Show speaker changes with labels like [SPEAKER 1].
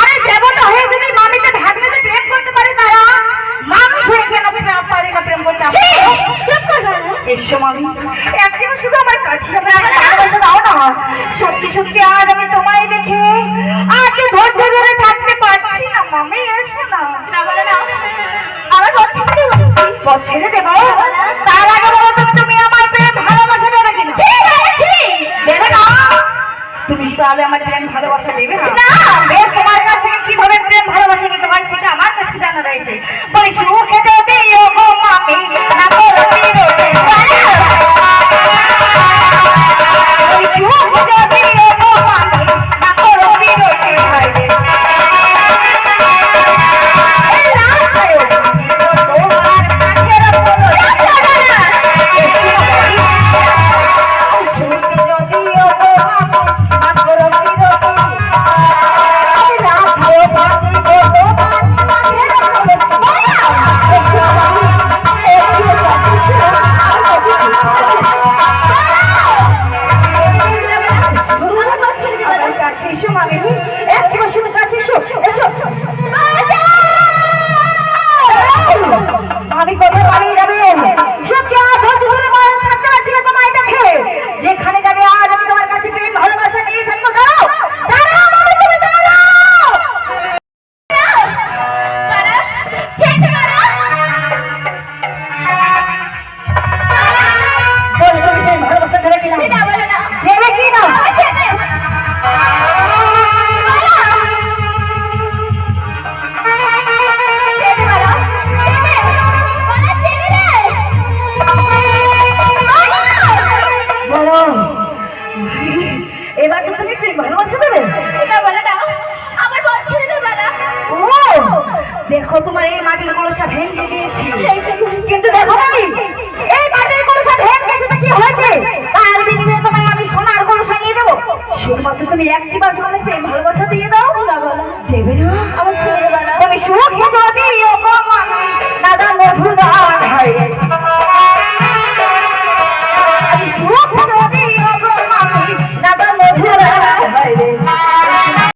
[SPEAKER 1] আরে দেবতা হয়ে যদি মামিতে ভাগ্নেতে প্রেম করতে পারে তারা মানুষ হয়ে কেন পারে না প্রেম করতে
[SPEAKER 2] চুপ কর
[SPEAKER 1] এসো মামি একদিন শুধু আমার কাছে যাবে আমার ভালোবাসা দাও না। সত্যি সত্যি আজ আমি তোমায় দেখে কি ধৈর্য ধরে থাকতে পারছি না। মামি এসো না।
[SPEAKER 2] আমার কি
[SPEAKER 1] ছেড়ে দেবো তুমি তাহলে আমার প্রেম ভালোবাসা দেবে না। বেশ তোমার কাছ থেকে কীভাবে প্রেম ভালোবাসা নিতে হয় সেটা আমার কাছে জানা রয়েছে। বলি সুখে যদি ও গো মামি না করো বিরোধে বলি একবার শুধু কাছে এসো এসো আমি এবার তো তুমি প্রেম ভালোবাসা দেবে?
[SPEAKER 2] এটা বলে দাও আমার বল ছেড়ে দে বালা
[SPEAKER 1] ও দেখো তোমার এই মাটির কলসা ভেঙে দিয়েছি।
[SPEAKER 2] এই
[SPEAKER 1] কিন্তু দেখো আমি এই মাটির কলসা ভেঙে গেছে তো কি হয়েছে? তার বিনিময়ে তোমায় আমি সোনার কলসা নিয়ে দেবো। শুধুমাত্র তুমি একটি বার